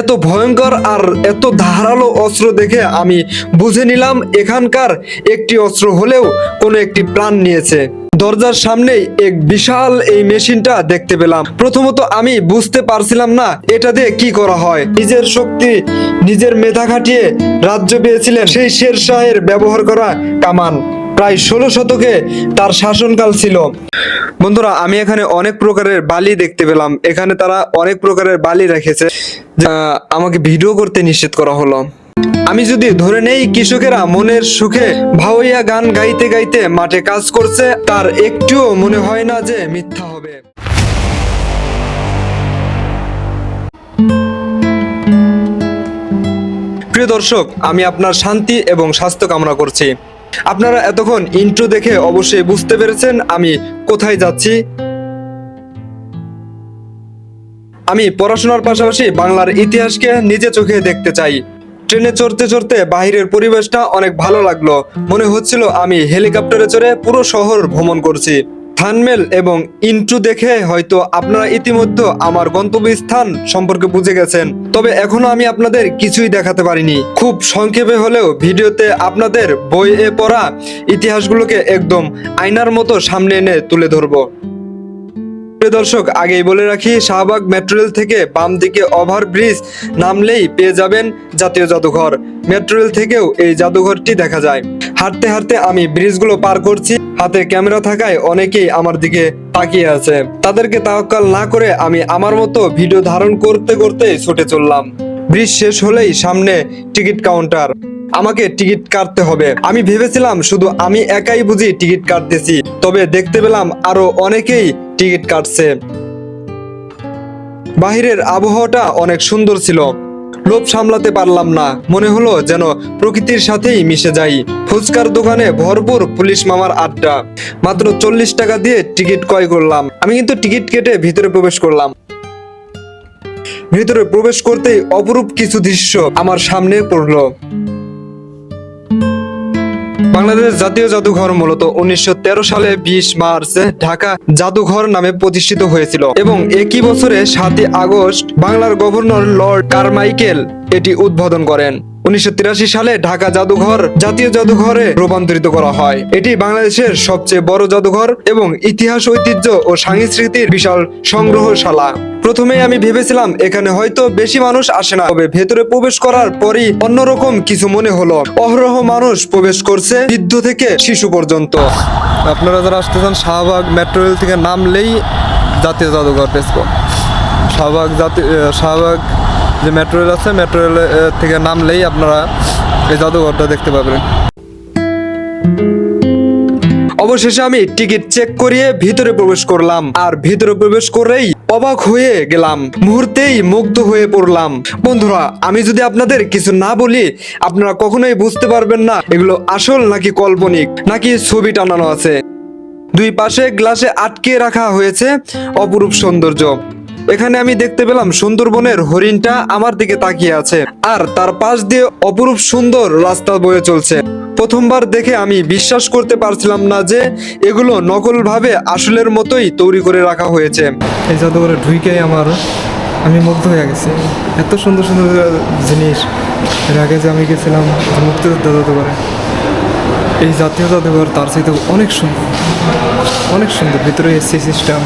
এত ভয়ঙ্কর আর এত ধারালো অস্ত্র দেখে আমি বুঝে নিলাম এখানকার একটি অস্ত্র হলেও কোনো একটি প্রাণ নিয়েছে। দরজার সামনেই এক বিশাল এই মেশিনটা দেখতে পেলাম। প্রথমত আমি বুঝতে পারছিলাম না এটা দিয়ে কি করা হয়। নিজের শক্তি, নিজের মেধা খাটিয়ে রাজ্য পেয়েছিলেন সেই শের শাহের ব্যবহার করা কামান। প্রায় ষোলো শতকে তার শাসনকাল ছিল। বন্ধুরা, আমি এখানে অনেক প্রকারের বালি দেখতে পেলাম। এখানে তারা অনেক প্রকারের বালি রেখেছে আমাকে ভিডিও করতে নিষেধ করা হলো। আমি যদি ধরে নেই, কৃষকেরা মনের সুখে ভাওয়াইয়া গান গাইতে গাইতে মাঠে কাজ করছে, তার একটুও মনে হয় না যে মিথ্যা হবে। প্রিয় দর্শক, আমি আপনার শান্তি এবং স্বাস্থ্য কামনা করছি। আপনারা এতক্ষণ ইন্ট্রো দেখে অবশ্যই বুঝতে পেরেছেন আমি কোথায় যাচ্ছি। আমি পড়াশোনার পাশাপাশি বাংলার ইতিহাসকে নিজে চোখে দেখতে চাই। ট্রেনে চড়তে চড়তে বাহিরের পরিবেশটা অনেক ভালো লাগল। মনে হচ্ছিল আমি হেলিকপ্টারে চড়ে পুরো শহর ভ্রমণ করছি। থানমেল এবং ইন্ট্রু দেখে হয়তো আপনারা ইতিমধ্যে আমার গন্তব্যস্থান সম্পর্কে বুঝে গেছেন। তবে এখনও আমি আপনাদের কিছুই দেখাতে পারিনি। খুব সংক্ষেপে হলেও ভিডিওতে আপনাদের বইয়ে পড়া ইতিহাসগুলোকে একদম আয়নার মতো সামনে এনে তুলে ধরবো। প্রিয় দর্শক, আগেই বলে রাখি, শাহবাগ মেট্রো রেল থেকে বাম দিকে ওভার ব্রিজ নামলেই পেয়ে যাবেন জাতীয় জাদুঘর। মেট্রো রেল থেকেও এই জাদুঘরটি দেখা যায়। হাঁটতে হাঁটতে আমি ব্রিজগুলো পার করছি, হাতে ক্যামেরা থাকায় অনেকেই আমার দিকে তাকিয়ে আছে। তাদেরকে তাওয়াক্কাল না করে আমি আমার মতো ভিডিও ধারণ করতে করতে ছুটে চললাম। ব্রিজ শেষ হলেই সামনে টিকিট কাউন্টার। আমাকে টিকিট কাটতে হবে। আমি ভেবেছিলাম শুধু আমি একাই বুঝি টিকিট কাটতেছি। তবে দেখতে পেলাম আরও অনেকেই টিকিট কাটছে। বাহিরের আবহাওয়াটা অনেক সুন্দর ছিল। লোভ সামলাতে পারলাম না। মনে হলো যেন প্রকৃতির সাথেই মিশে যাই। ফুচকার দোকানে ভরপুর পুলিশ মামার আড্ডা। মাত্র চল্লিশ টাকা দিয়ে টিকিট ক্রয় করলাম। আমি কিন্তু টিকিট কেটে ভিতরে প্রবেশ করলাম। ভিতরে প্রবেশ করতেই অপরূপ কিছু দৃশ্য আমার সামনে পড়ল। বাংলাদেশ জাতীয় জাদুঘর মূলত উনিশশো তেরো সালে বিশ মার্চ ঢাকা জাদুঘর নামে প্রতিষ্ঠিত হয়েছিল এবং একই বছরে সাতই আগস্ট বাংলার গভর্নর লর্ড কারমাইকেল এটি উদ্বোধন করেন। উনিশশো তিরাশি সালে ঢাকা জাদুঘর জাতীয় জাদুঘরে রূপান্তরিত করা হয়। এটি বাংলাদেশের সবচেয়ে বড় জাদুঘর এবং ইতিহাস, ঐতিহ্য ও সংস্কৃতির বিশাল সংগ্রহশালা। প্রথমে আমি ভেবেছিলাম, এখানে হয়তো বেশি মানুষ আসে না, তবে ভেতরে প্রবেশ করার পরই অন্যরকম কিছু মনে হলো। অহরহ মানুষ প্রবেশ করছে বৃদ্ধ থেকে শিশু পর্যন্ত। আপনারা যারা আসতে চান, শাহবাগ মেট্রো রেল থেকে নামলেই জাতীয় জাদুঘর পেসবো শাহবাগ জাতীয় শাহবাগ যে মেট্রো রেল আছে মেট্রো রেল থেকে নামলেই আপনারা এই জাদুঘরটা দেখতে পাবেন। অবশেষে আমি টিকিট চেক করিয়ে ভিতরে প্রবেশ করলাম, আর ভিতরে প্রবেশ করেই অবাক হয়ে গেলাম, মুহূর্তেই মুগ্ধ হয়ে পড়লাম। বন্ধুরা, আমি যদি আপনাদের কিছু না বলি, আপনারা কখনোই বুঝতে পারবেন না এগুলো আসল নাকি কাল্পনিক, নাকি ছবি টানানো আছে। দুই পাশে গ্লাসে আটকে রাখা হয়েছে অপরূপ সৌন্দর্য। এখানে আমি দেখতে পেলাম সুন্দরবনের হরিণটা আমার দিকে তাকিয়ে আছে, আর তার পাশ দিয়ে অপরূপ সুন্দর রাস্তা বয়ে চলছে। প্রথমবার দেখে আমি বিশ্বাস করতে পারছিলাম না যে এগুলো নকল ভাবে আসলের মতোই তৈরি করে রাখা হয়েছে। এই জাদুঘরে ঢুকেই আমার আমি মুগ্ধ হয়ে গেছি। এত সুন্দর সুন্দর জিনিস। এর আগে যে আমি গেছিলাম মুক্তিযোদ্ধা জাদুঘরে, এই জাতীয় জাদুঘর তার চাইতে অনেক সুন্দর। অনেক সুন্দর। ভিতরে এসি সিস্টেম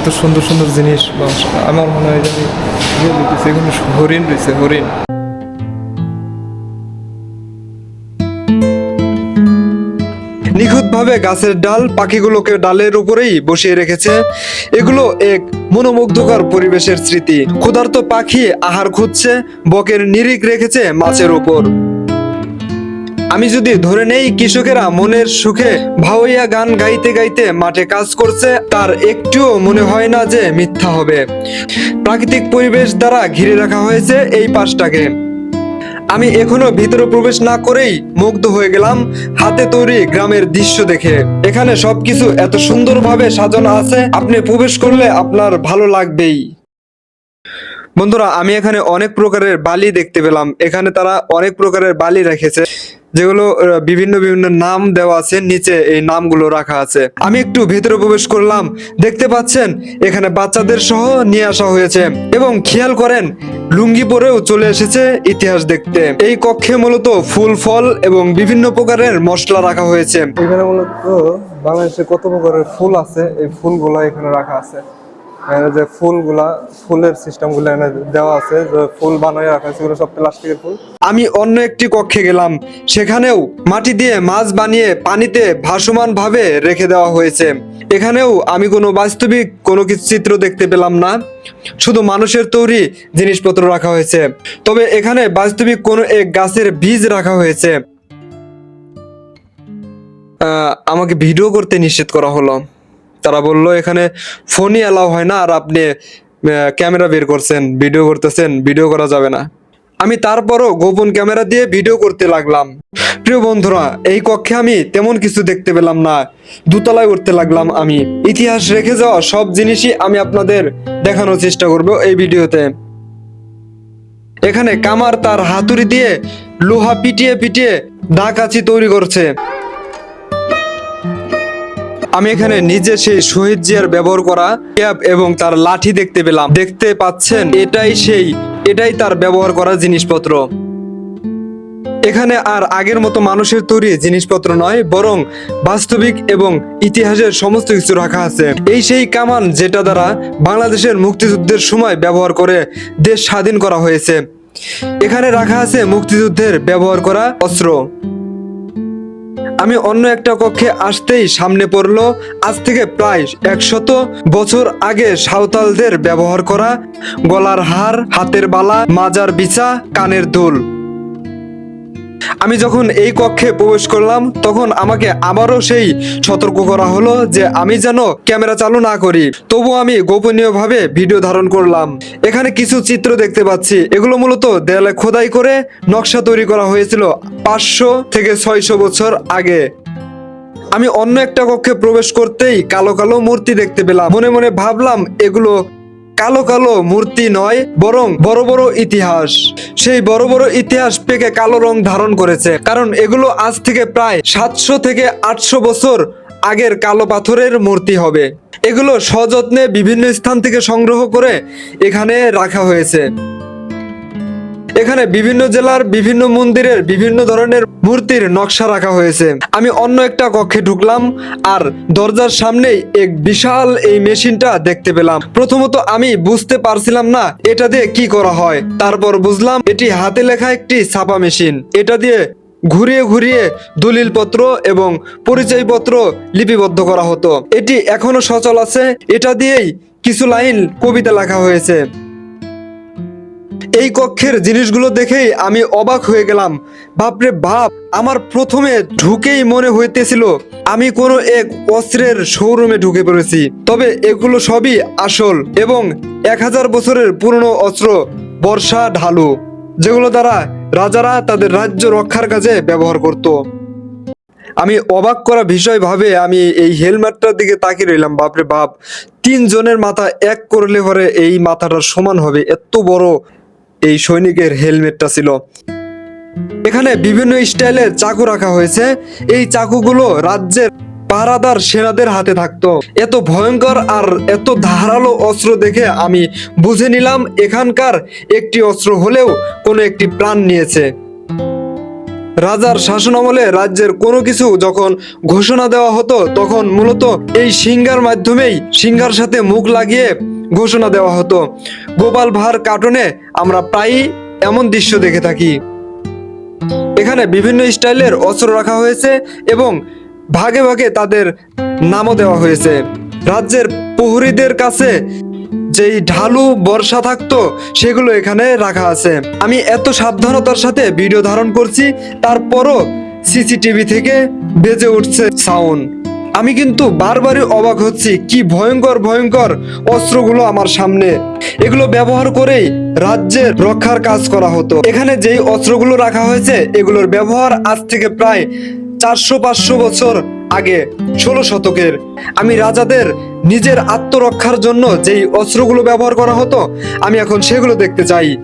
এত সুন্দর সুন্দর জিনিস আমার মনে হয় যে এখানে হরিণ রয়েছে, হরিণ। নিখুঁতভাবে গাছের ডাল পাখিগুলোকে ডালের উপরেই বসিয়ে রেখেছে। এগুলো এক মনোমুগ্ধকর পরিবেশের স্মৃতি। ক্ষুধার্ত পাখি আহার খুঁজছে, বকের নিরিখ রেখেছে মাছের উপর। আমি যদি ধরে নেই কৃষকেরা মনের সুখে ভাওয়াইয়া গান গাইতে গাইতে মাঠে কাজ করছে, তার একটুও মনে হয় না যে মিথ্যা হবে। প্রাকৃতিক পরিবেশ দ্বারা ঘিরে রাখা হয়েছে এই পাশটাকে। আমি এখনও ভিতরে প্রবেশ না করেই মুগ্ধ হয়ে গেলাম হাতে তৈরি গ্রামের দৃশ্য দেখে। এখানে সবকিছু এত সুন্দরভাবে সাজানো আছে, আপনি প্রবেশ করলে আপনার ভালো লাগবেই। বন্ধুরা, আমি এখানে অনেক প্রকারের বালি দেখতে পেলাম। এখানে তারা অনেক প্রকারের বালি রেখেছে, যেগুলো বিভিন্ন বিভিন্ন নাম দেওয়া আছে, নিচে এই নামগুলো রাখা আছে। আমি একটু ভেতরে প্রবেশ করলাম, দেখতে পাচ্ছেন, এখানে বাচ্চাদের সহ নিয়ে আসা হয়েছে। এবং খেয়াল করেন, লুঙ্গি পরেও চলে এসেছে ইতিহাস দেখতে। এই কক্ষে মূলত ফুল, ফল এবং বিভিন্ন প্রকারের মশলা রাখা হয়েছে। এখানে মূলত বাংলাদেশে কত প্রকারের ফুল আছে, এই ফুলগুলো এখানে রাখা আছে। যে ফুলগুলা, ফুলের সিস্টেমগুলো এখানে দেওয়া আছে, যে ফুল বানিয়ে রাখা এগুলো সব প্লাস্টিকের ফুল। আমি অন্য একটি কক্ষে গেলাম, সেখানেও মাটি দিয়ে মাছ বানিয়ে পানিতে ভাসমান ভাবে রেখে দেওয়া হয়েছে। এখানেও আমি কোনো বাস্তবিক কোনো কিছু চিত্র দেখতে পেলাম না, শুধু মানুষের তৈরি জিনিসপত্র রাখা হয়েছে। তবে এখানে বাস্তবিক কোনো এক গাছের বীজ রাখা হয়েছে। আমাকে ভিডিও করতে নিষেধ করা হলো। তারা বলল, এখানে ফোনই অ্যালাউ হয় না, আর আপনি ক্যামেরা বের করছেন ভিডিও করতেছেন ভিডিও করা যাবে না। আমি তারপরও গোপন ক্যামেরা দিয়ে ভিডিও করতে লাগলাম। প্রিয় বন্ধুরা, এই কক্ষে আমি তেমন কিছু দেখতে পেলাম না। দুতলায় উঠতে লাগলাম আমি। ইতিহাস রেখে যাওয়া সব জিনিসই আমি আপনাদের দেখানোর চেষ্টা করব এই ভিডিওতে। এখানে কামার তার হাতুড়ি দিয়ে লোহা পিটিয়ে পিটিয়ে দা কাচি তৈরি করছে। আমি এখানে নিজে সেই শহীদ জিয়ার ব্যবহার করা ক্যাপ এবং তার লাঠি দেখতে পেলাম। দেখতে পাচ্ছেন, এটাই সেই, এটাই তার ব্যবহার করা জিনিসপত্র। এখানে আর আগের মতো মানুষের তৈরি জিনিসপত্র নয়, বরং বাস্তবিক এবং ইতিহাসের সমস্ত কিছু রাখা আছে। এই সেই কামান যেটা দ্বারা বাংলাদেশের মুক্তিযুদ্ধের সময় ব্যবহার করে দেশ স্বাধীন করা হয়েছে। এখানে রাখা আছে মুক্তিযুদ্ধের ব্যবহার করা অস্ত্র। আমি অন্য একটা কক্ষে আসতেই সামনে পড়ল। আজ থেকে প্রায় একশত বছর আগে সাঁওতালদের ব্যবহার করা গলার হার, হাতের বালা, মাজার বিছা, কানের দুল। আমি যখন এই কক্ষে প্রবেশ করলাম, তখন আমাকে আবারও সেই সতর্ক করা হলো যে আমি যেন ক্যামেরা চালু না করি। তবু আমি গোপনীয়ভাবে ভিডিও ধারণ করলাম। এখানে কিছু চিত্র দেখতে পাচ্ছি। এগুলো মূলত দেয়ালে খোদাই করে নকশা তৈরি করা হয়েছিল পাঁচশো থেকে ছয়শো বছর আগে। আমি অন্য একটা কক্ষে প্রবেশ করতেই কালো কালো মূর্তি দেখতে পেলাম। মনে মনে ভাবলাম, এগুলো কালো কালো মূর্তি নয়, বরং বড় বড় ইতিহাস। সেই বড় বড় ইতিহাস পেকে কালো রং ধারণ করেছে, কারণ এগুলো আজ থেকে প্রায় সাতশো থেকে আটশো বছর আগের কালো পাথরের মূর্তি হবে। এগুলো সযত্নে বিভিন্ন স্থান থেকে সংগ্রহ করে এখানে রাখা হয়েছে। এখানে বিভিন্ন জেলার বিভিন্ন মন্দিরের বিভিন্ন ধরনের মূর্তির নকশা রাখা হয়েছে। আমি অন্য একটা কক্ষে ঢুকলাম আর দরজার সামনেই এক বিশাল এই মেশিনটা দেখতে পেলাম। প্রথমত আমি বুঝতে পারছিলাম না এটা দিয়ে কি করা হয়। তারপর বুঝলাম এটি হাতে লেখা একটি ছাপা মেশিন। এটা দিয়ে ঘুরিয়ে ঘুরিয়ে দলিলপত্র এবং পরিচয়পত্র লিপিবদ্ধ করা হতো। এটি এখনও সচল আছে। এটা দিয়েই কিছু লাইন কবিতা লেখা হয়েছে। এই কক্ষের জিনিসগুলো দেখেই আমি অবাক হয়ে গেলাম। বাপরে বাপ, আমার প্রথমে ঢুকেই মনে হইতেছিল আমি কোনো এক অস্ত্রের শোরুমে ঢুকে পড়েছি। তবে এগুলো সবই আসল এবং এক হাজার বছরের পুরনো অস্ত্র, বর্ষা ঢালু, যেগুলো দ্বারা রাজারা তাদের রাজ্য রক্ষার কাজে ব্যবহার করত। আমি অবাক করা বিষয় ভাবে আমি এই হেলমেটটার দিকে তাকিয়ে রইলাম, বাপরে বাপ। তিনজনের মাথা এক করলে পরে এই মাথাটার সমান হবে, এত বড় এই সৈনিকের হেলমেটটা ছিল। এখানে বিভিন্ন স্টাইলের চাকু রাখা হয়েছে। এই চাকুগুলো রাজ্যের পাহারাদার সেনাদের হাতে থাকতো। এত ভয়ঙ্কর আর এত ধারালো অস্ত্র দেখে আমি বুঝে নিলাম এখানকার একটি অস্ত্র হলেও কোনো একটি প্রাণ নিয়েছে। রাজার শাসন আমলে রাজ্যের কোনো কিছু যখন ঘোষণা দেওয়া হতো, তখন মূলত এই সিংহার মাধ্যমেই সিংহার সাথে মুখ লাগিয়ে ঘোষণা দেওয়া হতো। গোপাল ভাঁড় কার্টুনে আমরা প্রায়ই এমন দৃশ্য দেখে থাকি। এখানে বিভিন্ন স্টাইলের অস্ত্র রাখা হয়েছে এবং ভাগে ভাগে তাদের নামও দেওয়া হয়েছে। রাজ্যের প্রহরীদের কাছে যেই ঢালু বর্ষা থাকতো, সেগুলো এখানে রাখা আছে। আমি এত সাবধানতার সাথে ভিডিও ধারণ করছি, তারপরও সিসিটিভি থেকে বেজে উঠছে সাউন্ড আমি কিন্তু বারবারই অবাক হচ্ছি কি ভয়ঙ্কর ভয়ঙ্কর অস্ত্রগুলো আমার সামনে। এগুলো ব্যবহার করেই রাজ্যের রক্ষার কাজ করা হতো। এখানে যেই অস্ত্রগুলো রাখা হয়েছে, এগুলোর ব্যবহার আজ থেকে প্রায় চারশো, পাঁচশো বছর আগে, ষোলো শতকের। আমি রাজাদের নিজের আত্মরক্ষার জন্য যেই অস্ত্রগুলো ব্যবহার করা হতো, আমি এখন সেগুলো দেখতে চাই।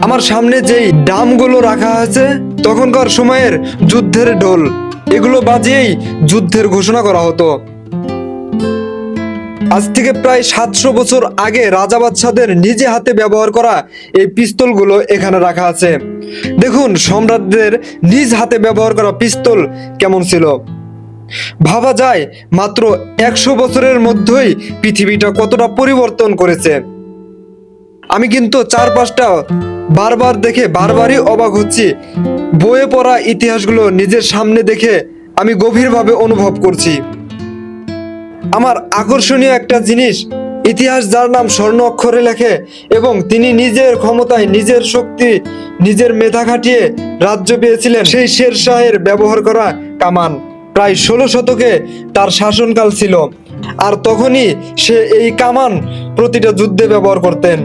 আমার সামনে যেই ডামগুলো রাখা আছে তখনকার সময়ের যুদ্ধের ঢোল। এগুলো বাজিয়েই যুদ্ধের ঘোষণা করা হতো। আজ থেকে প্রায় সাতশো বছর আগে রাজা বাদশাদের নিজে হাতে ব্যবহার করা এই পিস্তলগুলো এখানে রাখা আছে। দেখুন, সম্রাটদের নিজ হাতে ব্যবহার করা পিস্তল কেমন ছিল। ভাবা যায়, মাত্র একশো বছরের মধ্যেই পৃথিবীটা কতটা পরিবর্তন করেছে। আমি কিন্তু চারপাশটা বারবার দেখে বারবারই অবাক হচ্ছি। বইয়ে পড়া ইতিহাসগুলো নিজের সামনে দেখে আমি গভীরভাবে অনুভব করছি। আমার আকর্ষণীয় একটা জিনিস, ইতিহাস যার নাম স্বর্ণ অক্ষরে লেখে এবং তিনি নিজের ক্ষমতায় নিজের শক্তি, নিজের মেধা খাটিয়ে রাজ্য পেয়েছিলেন। সেই শের শাহের ব্যবহার করা কামান প্রায় ষোলো শতকে তার শাসনকাল ছিল। আর তখনই সে এই কামান প্রতিটা যুদ্ধে ব্যবহার করতেন।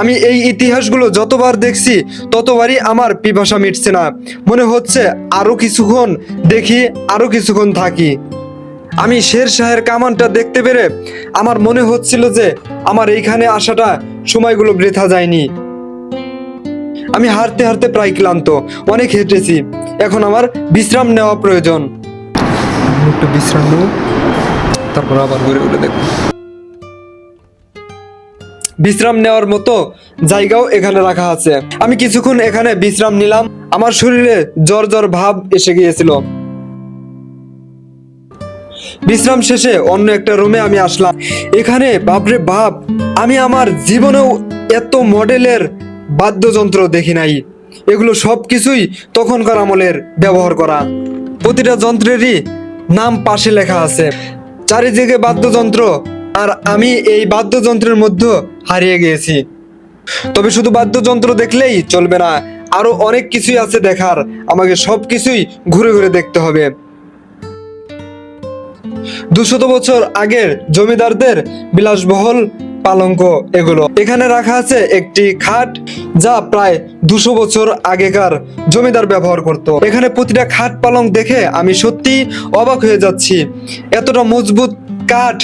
আমি এই ইতিহাসগুলো যতবার দেখছি, ততবারই আমার পিপাসা মিটছে না। মনে হচ্ছে আরও কিছুক্ষণ দেখি, আরও কিছুক্ষণ থাকি। আমি শের শাহের কামানটা দেখতে পেরে আমার মনে হচ্ছিল যে আমার এইখানে আসাটা সময়গুলো বৃথা যায়নি। আমি হারতে হারতে প্রায় ক্লান্ত, অনেক হেঁটেছি। এখন আমার বিশ্রাম নেওয়া প্রয়োজন। একটু বিশ্রাম নেব, তারপর আবার ঘুরে ঘুরে দেখব। বিশ্রাম নেওয়ার মতো জায়গাও এখানে রাখা আছে। আমি কিছুক্ষণ এখানে বিশ্রাম নিলাম। আমার শরীরে জ্বর জ্বর ভাব এসে গিয়েছিল। বিশ্রাম শেষে অন্য একটা রুমে আমি আসলাম। এখানে বাপরে বাপ, আমি আমার জীবনেও এত মডেলের বাদ্যযন্ত্র দেখি নাই। এগুলো সব কিছুই তখনকার আমলের ব্যবহার করা। প্রতিটা যন্ত্রেরই নাম পাশে লেখা আছে। চারিদিকে বাদ্যযন্ত্র আর আমি এই বাদ্যযন্ত্রের মধ্যে হারিয়ে গিয়েছি। তবে শুধু বাদ্যযন্ত্র দেখলেই চলবে না, আরও অনেক কিছুই আছে দেখার। আমাকে সব কিছুই ঘুরে ঘুরে দেখতে হবে। দুশত বছর আগের জমিদারদের বিলাসবহুল পালঙ্ক এগুলো। এখানে রাখা আছে একটি খাট, যা প্রায় দুশো বছর আগেকার জমিদার ব্যবহার করত। এখানে প্রতিটা খাট পালঙ্ক দেখে আমি সত্যি অবাক হয়ে যাচ্ছি। এতটা মজবুত কাঠ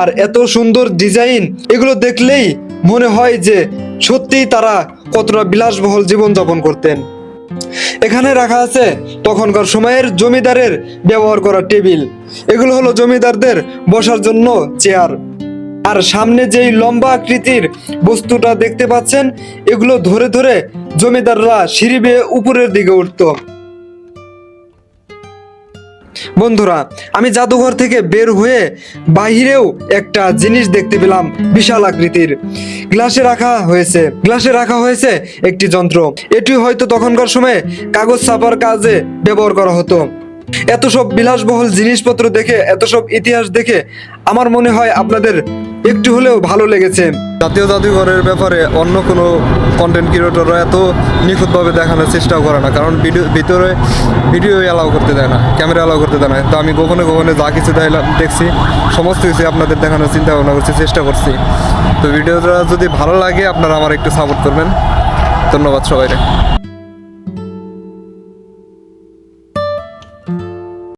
আর এত সুন্দর ডিজাইন এগুলো দেখলেই মনে হয় যে সত্যিই তারা কতটা বিলাসবহল জীবনযাপন করতেন। এখানে রাখা আছে তখনকার সময়ের জমিদারের ব্যবহার করা টেবিল। এগুলো হলো জমিদারদের বসার জন্য চেয়ার। আর সামনে যেই লম্বা আকৃতির বস্তুটা দেখতে পাচ্ছেন, এগুলো ধরে ধরে জমিদাররা সিঁড়ি বেয়ে উপরের দিকে উঠতো। বন্ধুরা, আমি জাদুঘর থেকে বের হয়ে বাহিরেও একটা জিনিস দেখতে পেলাম, বিশাল আকৃতির। গ্লাসে রাখা হয়েছে। গ্লাসে রাখা হয়েছে একটি যন্ত্র। এটি হয়তো তখনকার সময়ে কাগজ ছাপার কাজে ব্যবহার করা হতো। এত সব বিলাসবহুল জিনিসপত্র দেখে, এত সব ইতিহাস দেখে আমার মনে হয় আপনাদের একটু হলেও ভালো লেগেছে। জাতীয় জাদুঘরের ব্যাপারে অন্য কোনো কন্টেন্ট ক্রিয়েটররা এত নিখুঁতভাবে দেখানোর চেষ্টাও করে না, কারণ ভিডিও ভিতরে ভিডিও অ্যালাউ করতে দেয় না ক্যামেরা অ্যালাউ করতে দেয় না। তো আমি গোপনে গোপনে যা কিছু দেখালাম দেখছি, সমস্ত কিছু আপনাদের দেখানোর চিন্তা ভাবনা করছি, চেষ্টা করছি। তো ভিডিওটা যদি ভালো লাগে, আপনারা আমার একটু সাপোর্ট করবেন। ধন্যবাদ সবাইকে।